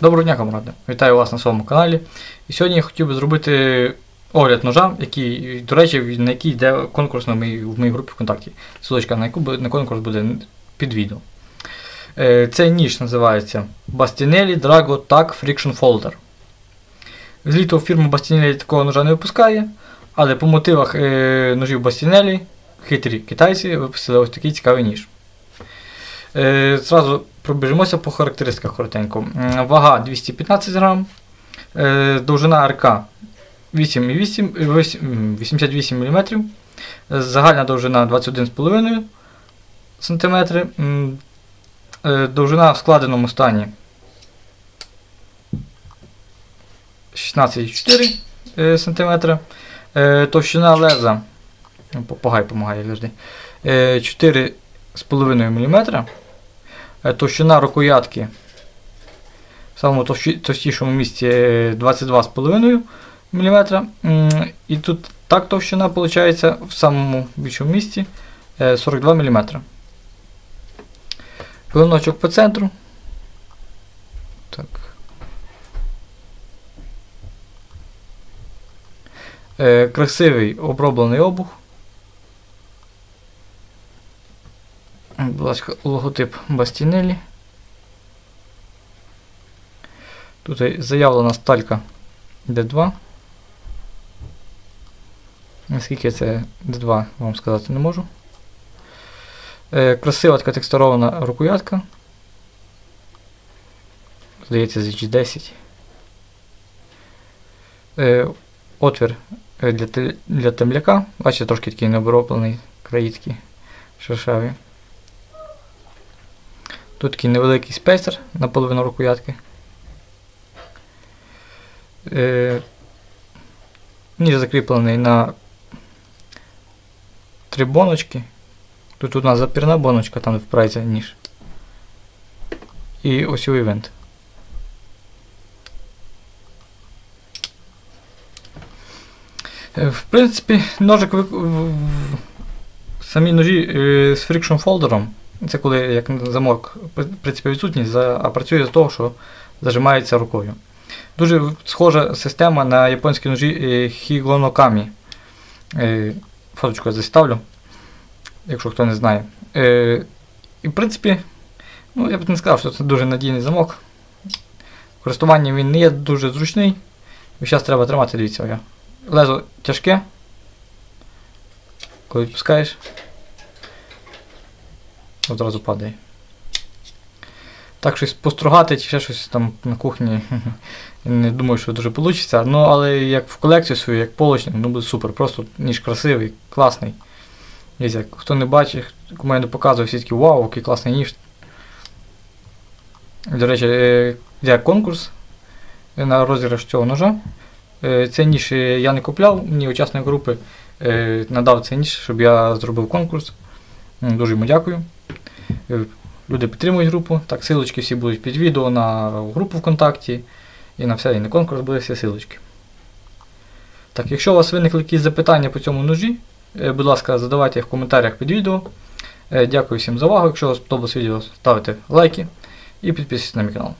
Доброго дня, камради! Вітаю вас на своєму каналі. І сьогодні я хотів би зробити огляд ножа, який, до речі, на який йде конкурс на моїй, в моїй групі ВКонтакті. Ссылочка на яку на конкурс буде під відео. Е, Цей ніж називається Bastinelli Drago Tac Friction Folder. З літого фірма Bastinelli такого ножа не випускає, але по мотивах е, ножів Bastinelli хитрі китайці випустили ось такий цікавий ніж. Е, Зразу пробіжимося по характеристиках коротенько. Вага 215 грам, е, довжина РК 8,8, е, вось- м, 88 мм, загальна довжина 21,5 см, довжина в складеному стані 16,4 е, см, товщина леза, ну, попугай допомагає завжди, е, 4,5 мм. Е, Товщина рукоятки в самому товстішому місці е, 22,5 мм. І тут так товщина виходить в самому більшому місці е, 42 мм. Клиночок по центру. Так. Е, Красивий оброблений обух. Будь ласка, логотип Бастінелі. Тут заявлена сталька D2. Наскільки це D2 вам сказати не можу. Е, красива така текстурована рукоятка. Здається, з H10. Е, отвір е, для, для темляка. Бачите, трошки такий необроблений, країцький, шершавий. Тут такий невеликий спейсер на половину рукоятки. Е, ніж закріплений на три боночки. Тут у нас запірна боночка, там впирається ніж. І осьовий винт. Е, В принципі, ножик в- в- самі ножі е, з friction фолдером. Це коли як замок в принципі відсутній, а працює з того, що зажимається рукою. Дуже схожа система на японські ножі е, Е, Фоточку я заставлю, якщо хто не знає. Е, І в принципі, ну, я б не сказав, що це дуже надійний замок. Користування він не є дуже зручний. Зараз треба тримати, дивіться. Лезо тяжке. Коли відпускаєш, одразу падає. Так щось постругати чи ще щось там на кухні. Не думаю, що дуже вийде. Ну, але як в колекцію свою, як полочник, ну буде супер. Просто ніж красивий, класний. Дивіться, хто не бачить, кому я не показую, всі такі вау, який класний ніж. До речі, е, конкурс на розіграш цього ножа. Е, Цей ніж е, я не купляв, мені учасник групи е, надав цей ніж, щоб я зробив конкурс. Дуже йому дякую. Е, Люди підтримують групу. Так, силочки всі будуть під відео на групу ВКонтакті і на і на конкурс буде всі силочки. Так, якщо у вас виникли якісь запитання по цьому ножі, е, будь ласка, задавайте їх в коментарях під відео. Е, Дякую всім за увагу. Якщо вам сподобалось відео, ставте лайки і підписуйтесь на мій канал.